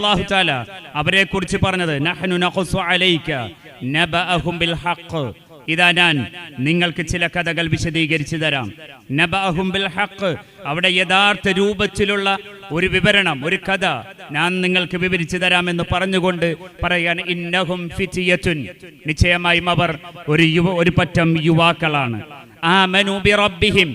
അല്ലാഹു തആല അവരെ കുറിച്ച് പറഞ്ഞത് ഇതാ ഞാൻ നിങ്ങൾക്ക് ചില കഥകൾ വിശദീകരിച്ചു തരാം. അവിടെ യഥാർത്ഥ രൂപത്തിലുള്ള ഒരു വിവരണം ഒരു കഥ ഞാൻ നിങ്ങൾക്ക് വിവരിച്ചു തരാമെന്ന് പറഞ്ഞുകൊണ്ട് പറയാൻ ഇന്നഹും നിശ്ചയമായും അവർ ഒരു യുവ ഒരു പറ്റം യുവാക്കളാണ്. ആമനു ബി റബ്ബിഹിം.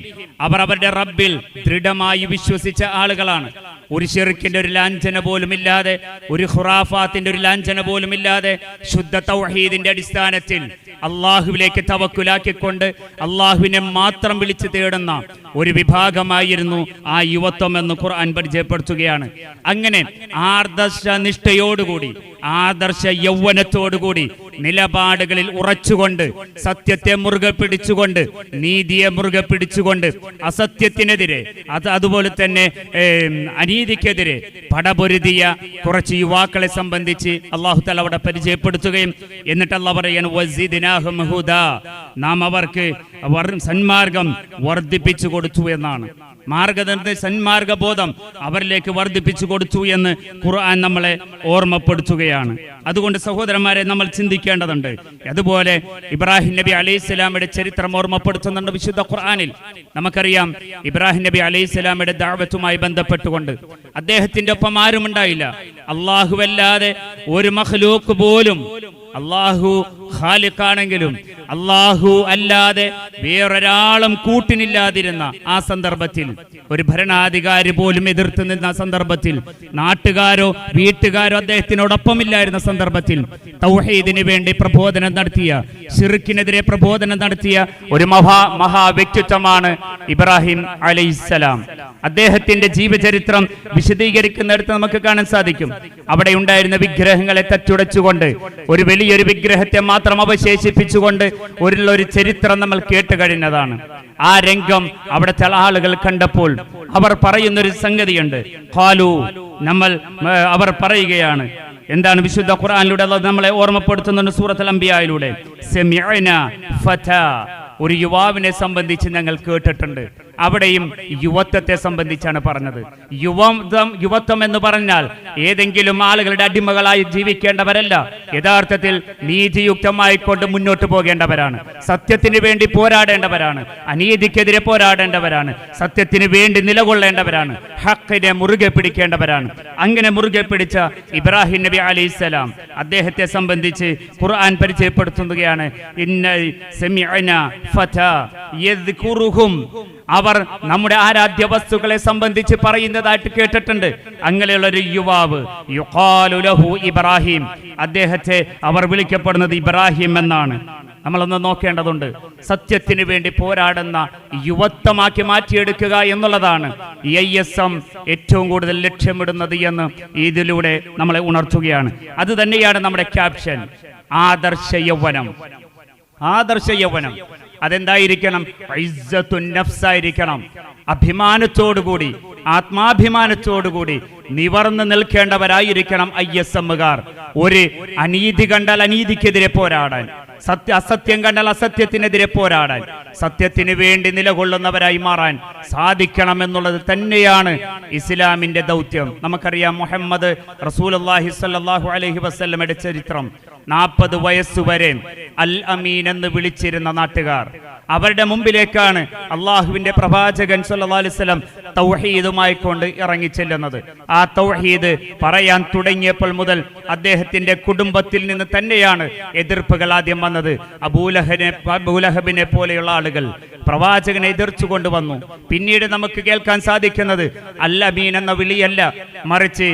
അവർ അവരുടെ റബ്ബിൽ ദൃഢമായി വിശ്വസിച്ച ആളുകളാണ്. ഒരു ചെറുക്കിന്റെ ഒരു ലാഞ്ചന പോലുമില്ലാതെ ഒരു ഖുറാഫാത്തിന്റെ ഒരു ലാഞ്ചന പോലുമില്ലാതെ ശുദ്ധ തൗഹീദിന്റെ അടിസ്ഥാനത്തിൽ അള്ളാഹുവിലേക്ക് തവക്കുലാക്കിക്കൊണ്ട് അള്ളാഹുവിനെ മാത്രം വിളിച്ചു തേടുന്ന ഒരു വിഭാഗമായിരുന്നു ആ യുവത്വം എന്ന് ഖുർആൻ പരിചയപ്പെടുത്തുകയാണ്. അങ്ങനെ ആദർശ നിഷ്ഠയോടുകൂടി ആദർശ യൗവനത്തോടുകൂടി നിലപാടുകളിൽ ഉറച്ചുകൊണ്ട് സത്യത്തെ മുറുകെ പിടിച്ചുകൊണ്ട് നീതിയെ മുറുകെ പിടിച്ചുകൊണ്ട് അസത്യത്തിനെതിരെ അത് അതുപോലെ തന്നെ അനീതിക്കെതിരെ പടപൊരുതിയ കുറച്ച് യുവാക്കളെ സംബന്ധിച്ച് അള്ളാഹു തല അവിടെ പരിചയപ്പെടുത്തുകയും എന്നിട്ട് അല്ല പറയാൻ നാം അവർക്ക് വർ- സന്മാർഗം വർദ്ധിപ്പിച്ചു കൊടുത്തു എന്നാണ്. മാർഗദർശന സന്മാർഗബോധം അവരിലേക്ക് വർദ്ധിപ്പിച്ചു കൊടുത്തു എന്ന് ഖുർആൻ നമ്മളെ ഓർമ്മപ്പെടുത്തുകയാണ്. അതുകൊണ്ട് സഹോദരന്മാരെ നമ്മൾ ചിന്തിക്കേണ്ടതുണ്ട്. അതുപോലെ ഇബ്രാഹിം നബി അലൈഹി ചരിത്രം ഓർമ്മപ്പെടുത്തുന്നുണ്ട് വിശുദ്ധ ഖുർആനിൽ. നമുക്കറിയാം ഇബ്രാഹിം നബി അലൈഹി സ്വലാമയുടെ ദാവത്തുമായി ബന്ധപ്പെട്ടുകൊണ്ട് അദ്ദേഹത്തിന്റെ ഒപ്പം ആരും ഉണ്ടായില്ല അല്ലാഹുവല്ലാതെ ഒരു മഖ്ലൂക്ക് പോലും അള്ളാഹു ഖാലിഖാണെങ്കിലും അള്ളാഹു അല്ലാതെ വേറൊരാളും കൂട്ടിനില്ലാതിരുന്ന ആ സന്ദർഭത്തിൽ ഒരു ഭരണാധികാരി പോലും എതിർത്ത് നിന്ന സന്ദർഭത്തിൽ നാട്ടുകാരോ വീട്ടുകാരോ അദ്ദേഹത്തിനോടൊപ്പമില്ലായിരുന്ന സന്ദർഭത്തിൽ തൗഹീദിന് വേണ്ടി പ്രബോധനം നടത്തിയ ഷിറുക്കിനെതിരെ പ്രബോധനം നടത്തിയ ഒരു മഹാ മഹാ വ്യക്തിത്വമാണ് ഇബ്രാഹിം അലൈഹിസ്സലാം. അദ്ദേഹത്തിന്റെ ജീവചരിത്രം വിശദീകരിക്കുന്നിടത്ത് നമുക്ക് കാണാൻ സാധിക്കും. അവിടെ ഉണ്ടായിരുന്ന വിഗ്രഹങ്ങളെ തച്ചുടച്ചുകൊണ്ട് ഒരു വലിയൊരു വിഗ്രഹത്തെ മാത്രം അവശേഷിപ്പിച്ചുകൊണ്ട് ഒരു ഒരു ചരിത്രം നമ്മൾ കേട്ട് കഴിഞ്ഞതാണ്. ആ രംഗം അവിടെ ചില ആളുകൾ കണ്ടപ്പോൾ അവർ പറയുന്നൊരു സംഗതിയുണ്ട്. ഹാലു നമ്മൾ അവർ പറയുകയാണ്. എന്താണ് വിശുദ്ധ ഖുർആനിലൂടെ നമ്മളെ ഓർമ്മപ്പെടുത്തുന്നുണ്ട് സൂറത്തുൽ അമ്പിയായിലൂടെ ഒരു യുവാവിനെ സംബന്ധിച്ച് ഞങ്ങൾ കേട്ടിട്ടുണ്ട്. അവിടെയും യുവത്വത്തെ സംബന്ധിച്ചാണ് പറഞ്ഞത്. യുവത്വം യുവത്വം എന്ന് പറഞ്ഞാൽ ഏതെങ്കിലും ആളുകളുടെ അടിമകളായി ജീവിക്കേണ്ടവരല്ല. യഥാർത്ഥത്തിൽ നീതിയുക്തമായി കൊണ്ട് മുന്നോട്ട് പോകേണ്ടവരാണ്. സത്യത്തിന് വേണ്ടി പോരാടേണ്ടവരാണ്. അനീതിക്കെതിരെ പോരാടേണ്ടവരാണ്. സത്യത്തിന് വേണ്ടി നിലകൊള്ളേണ്ടവരാണ്. ഹക്കിനെ മുറുകെ പിടിക്കേണ്ടവരാണ്. അങ്ങനെ മുറുകെ പിടിച്ച ഇബ്രാഹിം നബി അലൈഹിസ്സലാം അദ്ദേഹത്തെ സംബന്ധിച്ച് ഖുർആൻ പരിചയപ്പെടുത്തുകയാണ് അവർ നമ്മുടെ ആരാധ്യ വസ്തുക്കളെ സംബന്ധിച്ച് പറയുന്നതായിട്ട് കേട്ടിട്ടുണ്ട്. അങ്ങനെയുള്ള ഒരു യുവാവ് ഇബ്രാഹിം. അദ്ദേഹത്തെ അവർ വിളിക്കപ്പെടുന്നത് ഇബ്രാഹിം എന്നാണ്. നമ്മളൊന്ന് നോക്കേണ്ടതുണ്ട്. സത്യത്തിന് വേണ്ടി പോരാടുന്ന യുവത്വമാക്കി മാറ്റിയെടുക്കുക എന്നുള്ളതാണ് ഐ എസ് എം ഏറ്റവും കൂടുതൽ ലക്ഷ്യമിടുന്നത് എന്ന് ഇതിലൂടെ നമ്മളെ ഉണർത്തുകയാണ്. അത് തന്നെയാണ് നമ്മുടെ ക്യാപ്ഷൻ. ആദർശ യൗവനം. ആദർശ യൗവനം. അതെന്തായിരിക്കണം? നഫ്സായിരിക്കണം. അഭിമാനത്തോടുകൂടി ആത്മാഭിമാനത്തോടുകൂടി നിവർന്നു നിൽക്കേണ്ടവരായിരിക്കണം ഐ എസ് എമ്മുകാർ. ഒരു അനീതി കണ്ടാൽ അനീതിക്കെതിരെ പോരാടാൻ. സത്യ അസത്യം കണ്ടാൽ അസത്യത്തിനെതിരെ പോരാടാൻ സത്യത്തിന് വേണ്ടി നിലകൊള്ളുന്നവരായി മാറാൻ സാധിക്കണം എന്നുള്ളത് തന്നെയാണ് ഇസ്ലാമിന്റെ ദൗത്യം. നമുക്കറിയാം മുഹമ്മദ് റസൂലുള്ളാഹി സ്വല്ലല്ലാഹു അലഹി വസല്ലമയുടെ ചരിത്രം. നാൽപ്പത് വയസ്സുവരെ അൽ അമീൻ എന്ന് വിളിച്ചിരുന്ന നാട്ടുകാർ. അവരുടെ മുമ്പിലേക്കാണ് അള്ളാഹുവിന്റെ പ്രവാചകൻ സല്ലാ അലിസ്ലം തൗഹീദുമായി കൊണ്ട് ഇറങ്ങി ചെല്ലുന്നത് ആ തൗഹീദ് പറയാൻ തുടങ്ങിയപ്പോൾ മുതൽ അദ്ദേഹത്തിന്റെ കുടുംബത്തിൽ നിന്ന് തന്നെയാണ് എതിർപ്പുകൾ ആദ്യം വന്നത്. അബൂലഹനെ അബൂലഹബിനെ പോലെയുള്ള ആളുകൾ പ്രവാചകനെ എതിർച്ചു കൊണ്ടുവന്നു. പിന്നീട് നമുക്ക് കേൾക്കാൻ സാധിക്കുന്നത് അല്ല മീൻ എന്ന വിളിയല്ല മറിച്ച്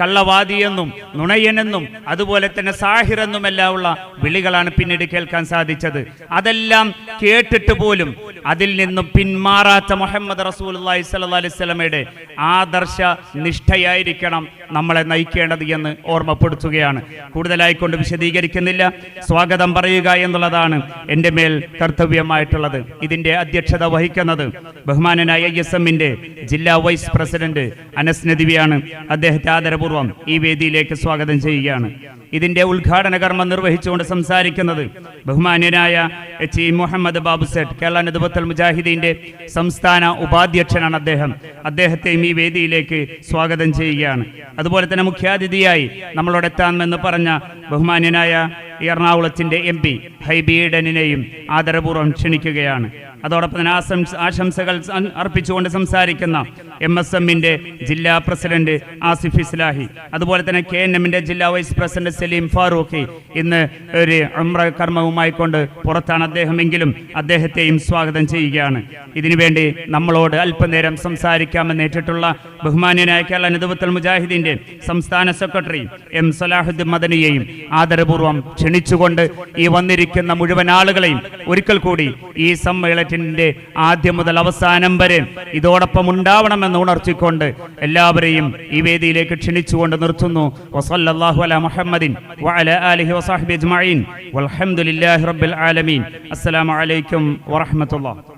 കള്ളവാദിയെന്നും നുണയനെന്നും അതുപോലെ തന്നെ സാഹിർ എന്നുമെല്ലാം ഉള്ള വിളികളാണ് പിന്നീട് കേൾക്കാൻ സാധിച്ചത്. അതെല്ലാം കേട്ടിട്ട് പോലും അതിൽ നിന്നും പിന്മാറാത്ത മുഹമ്മദ് റസൂലുള്ളാഹി സ്വല്ലല്ലാഹി അലൈഹി വസല്ലമയുടെ ആദർശ നിഷ്ഠയായിരിക്കണം നമ്മളെ നയിക്കേണ്ടത് എന്ന് ഓർമ്മപ്പെടുത്തുകയാണ്. കൂടുതലായി കൊണ്ട് വിശദീകരിക്കുന്നില്ല. സ്വാഗതം പറയുക എന്നുള്ളതാണ് എന്റെ മേൽ കർത്തവ്യമായിട്ടുള്ളത്. ഇതിന്റെ അധ്യക്ഷത വഹിക്കുന്നത് ബഹുമാനനായ എസ് എമ്മിന്റെ ജില്ലാ വൈസ് പ്രസിഡന്റ് അനസ് നദിവിയാണ് അദ്ദേഹത്തെ ആദരപൂർവം ഈ വേദിയിലേക്ക് സ്വാഗതം ചെയ്യുകയാണ്. ഇതിന്റെ ഉദ്ഘാടന കർമ്മം നിർവഹിച്ചുകൊണ്ട് സംസാരിക്കുന്നത് ബഹുമാന്യനായ H E Muhammad Babu set Kerala Nadvathul മുജാഹിദീന്റെ സംസ്ഥാന ഉപാധ്യക്ഷനാണ് അദ്ദേഹം. അദ്ദേഹത്തെയും ഈ വേദിയിലേക്ക് സ്വാഗതം ചെയ്യുകയാണ്. അതുപോലെ തന്നെ മുഖ്യാതിഥിയായി നമ്മളോട് എത്താമെന്ന് പറഞ്ഞ ബഹുമാന്യനായ എറണാകുളത്തിന്റെ എം പി ഹൈബി ഈഡനെയും ആദരപൂർവം ക്ഷണിക്കുകയാണ്. അതോടൊപ്പം ആശംസകൾ അർപ്പിച്ചുകൊണ്ട് സംസാരിക്കുന്ന എം എസ് എമ്മിന്റെ ജില്ലാ പ്രസിഡന്റ് ആസിഫ് ഇസ്ലാഹി. അതുപോലെ തന്നെ കെ എൻ എമ്മിന്റെ ജില്ലാ വൈസ് പ്രസിഡന്റ് സലീം ഫാറൂഖി ഇന്ന് ഒരു ഉംറ കർമ്മവുമായി കൊണ്ട് പുറത്താണ് അദ്ദേഹമെങ്കിലും അദ്ദേഹത്തെയും സ്വാഗതം ചെയ്യുകയാണ്. ഇതിനുവേണ്ടി നമ്മളോട് അല്പനേരം സംസാരിക്കാമെന്ന് ഏറ്റിട്ടുള്ള ബഹുമാന്യനായ കേരള നിതുവത്തൽ മുജാഹിദിന്റെ സംസ്ഥാന സെക്രട്ടറി എം സലാഹുദ്ദീൻ മദനിയെയും ആദരപൂർവം ക്ഷണിച്ചുകൊണ്ട് ഈ വന്നിരിക്കുന്ന മുഴുവൻ ആളുകളെയും ഒരിക്കൽ കൂടി ഈ സമ്മേളനത്തിന്റെ ആദ്യം മുതൽ അവസാനം വരെ ഇതോടൊപ്പം ഉണ്ടാവണമെന്ന് ഉണർത്തിക്കൊണ്ട് എല്ലാവരെയും ഈ വേദിയിലേക്ക് ക്ഷണിച്ചുകൊണ്ട് നിർത്തുന്നു. വസല്ലല്ലാഹു അലാ മുഹമ്മദിൻ വഅലാ ആലിഹി വസഹ്ബി അജ്മഈൻ. വൽഹംദുലില്ലാഹി റബ്ബിൽ ആലമീൻ. അസ്സലാമു അലൈക്കും വറഹ്മത്തുള്ളാഹി.